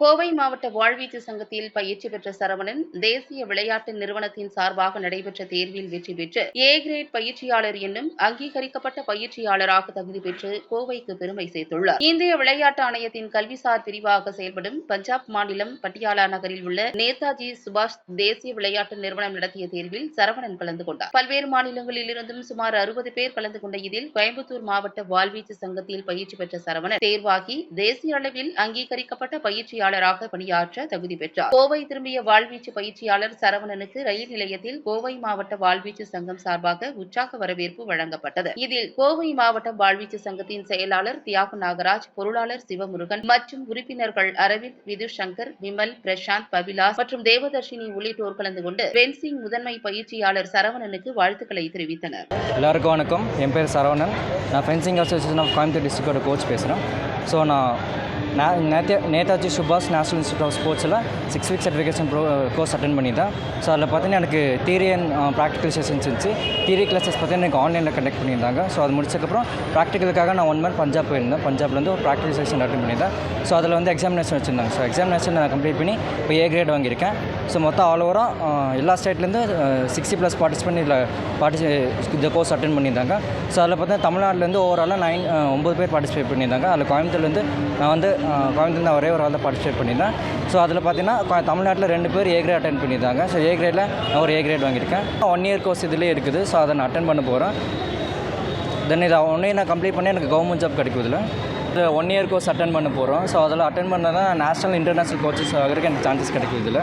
கோவை மாவட்ட வாழ்வீச்சு சங்கத்தில் பயிற்சி பெற்ற சரவணன் தேசிய விளையாட்டு நிறுவனத்தின் சார்பாக நடைபெற்ற தேர்வில் வெற்றி பெற்று ஏ கிரேட் பயிற்சியாளர் என்னும் அங்கீகரிக்கப்பட்ட பயிற்சியாளராக தகுதி பெற்று கோவைக்கு பெருமை சேர்த்துள்ளார். இந்திய விளையாட்டு ஆணையத்தின் கல்விசார் பிரிவாக செயல்படும் பஞ்சாப் மாநிலம் பட்டியாலா நகரில் உள்ள நேதாஜி சுபாஷ் தேசிய விளையாட்டு நிறுவனம் நடத்திய தேர்வில் சரவணன் கலந்து கொண்டார். பல்வேறு மாநிலங்களில் இருந்தும் சுமார் அறுபது பேர் கலந்து கொண்ட இதில் கோயம்புத்தூர் மாவட்ட வாழ்வீச்சு சங்கத்தில் பயிற்சி பெற்ற சரவணன் தேர்வாகி தேசிய அளவில் அங்கீகரிக்கப்பட்ட பயிற்சியாளர் பயிற்சியாளராக பணியாற்ற தகுதி பெற்றார். கோவை திரும்பிய வாழ்வீச்சு பயிற்சியாளர் சரவணனுக்கு ரயில் நிலையத்தில் கோவை மாவட்ட வாழ்வீச்சு சங்கம் சார்பாக உற்சாக வரவேற்பு வழங்கப்பட்டது. இதில் கோவை மாவட்ட வாழ்வீச்சு சங்கத்தின் செயலாளர் தியாக நாகராஜ் பொருளாளர் சிவமுருகன் மற்றும் உறுப்பினர்கள் அரவிந்த் விது சங்கர் விமல் பிரசாந்த் பவிலாஸ் மற்றும் தேவதர்ஷினி உள்ளிட்டோர் கலந்து கொண்டு பென்சிங் முதன்மை பயிற்சியாளர் சரவணனுக்கு வாழ்த்துக்களை தெரிவித்தனர். எல்லாருக்கும் வணக்கம். என் பேர் சரவணன். நான் ஃபென்சிங் அசோசியேஷன் ஆஃப் கோயம்புத்தூர் டிஸ்ட்ரிக்டோட கோச் பேசுகிறேன் ஸோ நான் நே- நேத்தே நேதாஜி சுபாஷ் நேஷனல் இன்ஸ்டியூட் ஆஃப் ஸ்போர்ட்ஸில் six week certification pro course attend பண்ணியிருந்தேன் ஸோ அதில் பார்த்தீங்கன்னா எனக்கு தியரி அண்ட் ப்ராக்டிக்கல் செஷன்ஸ் இருந்துச்சு தியரி கிளாஸஸ் பார்த்தீங்கன்னா எனக்கு ஆன்லைனில் கண்டக்ட் பண்ணியிருந்தாங்க ஸோ அது முடிச்சதுக்கப்புறம் ப்ராக்டிக்கலுக்காக நான் ஒன் மந்த் பஞ்சாப் போயிருந்தேன் பஞ்சாப்லேருந்து ஒரு ப்ராக்டிக்கல் செஷன் அட்டன் பண்ணியிருந்தேன் ஸோ அதில் வந்து எக்ஸாமினேஷன் வச்சுருந்தாங்க ஸோ எக்ஸாமினேஷன் நான் கம்ப்ளீட் பண்ணி இப்போ ஏ கிரேட் வாங்கியிருக்கேன் ஸோ மொத்தம் ஆல் ஓவராக எல்லா ஸ்டேட்லேருந்து சிக்ஸ்டி ப்ளஸ் பார்ட்டிசிபெண்ட் இதில் பார்ட்டிசி இந்த கோர்ஸ் அட்டன் பண்ணியிருந்தாங்க. ஸோ அதில் பார்த்தீங்கன்னா தமிழ்நாட்டிலேருந்து ஓவராலாக நைன் ஒம்பது பேர் பார்ட்டிசிபேட் பண்ணியிருந்தாங்க. அதில் கோயம்புத்தூர்லேருந்து நான் வந்து கோயம்புத்தூர் ஒரே ஒரு ஆள் தான் பார்ட்டிசிபேட் பண்ணியிருந்தேன். ஸோ அதில் பார்த்தீங்கன்னா கோ- தமிழ்நாட்டில் ரெண்டு பேர் ஏ கிரேட் அட்டன் பண்ணியிருந்தாங்க. ஸோ ஏ கிரேடில் நான் ஒரு ஏ கிரேட் வாங்கியிருக்கேன். ஒன் இயர் கோர்ஸ் இதிலே இருக்குது. ஸோ அதை நான் அட்டன் பண்ண போகிறேன் தென் இதை ஒன் நான் கம்ப்ளீட் பண்ணி எனக்கு கவர்மெண்ட் ஜாப் கிடைக்குதுல இதில் ஒன் இயர் கோர்ஸ் அட்டன் பண்ண போகிறோம் ஸோ அதில் அட்டன் பண்ணால் நேஷனல் இன்டர்நேஷ்னல் கோச்சஸ் ஆகிறதுக்கு எனக்கு சான்சஸ் கிடைக்கும் இதில்.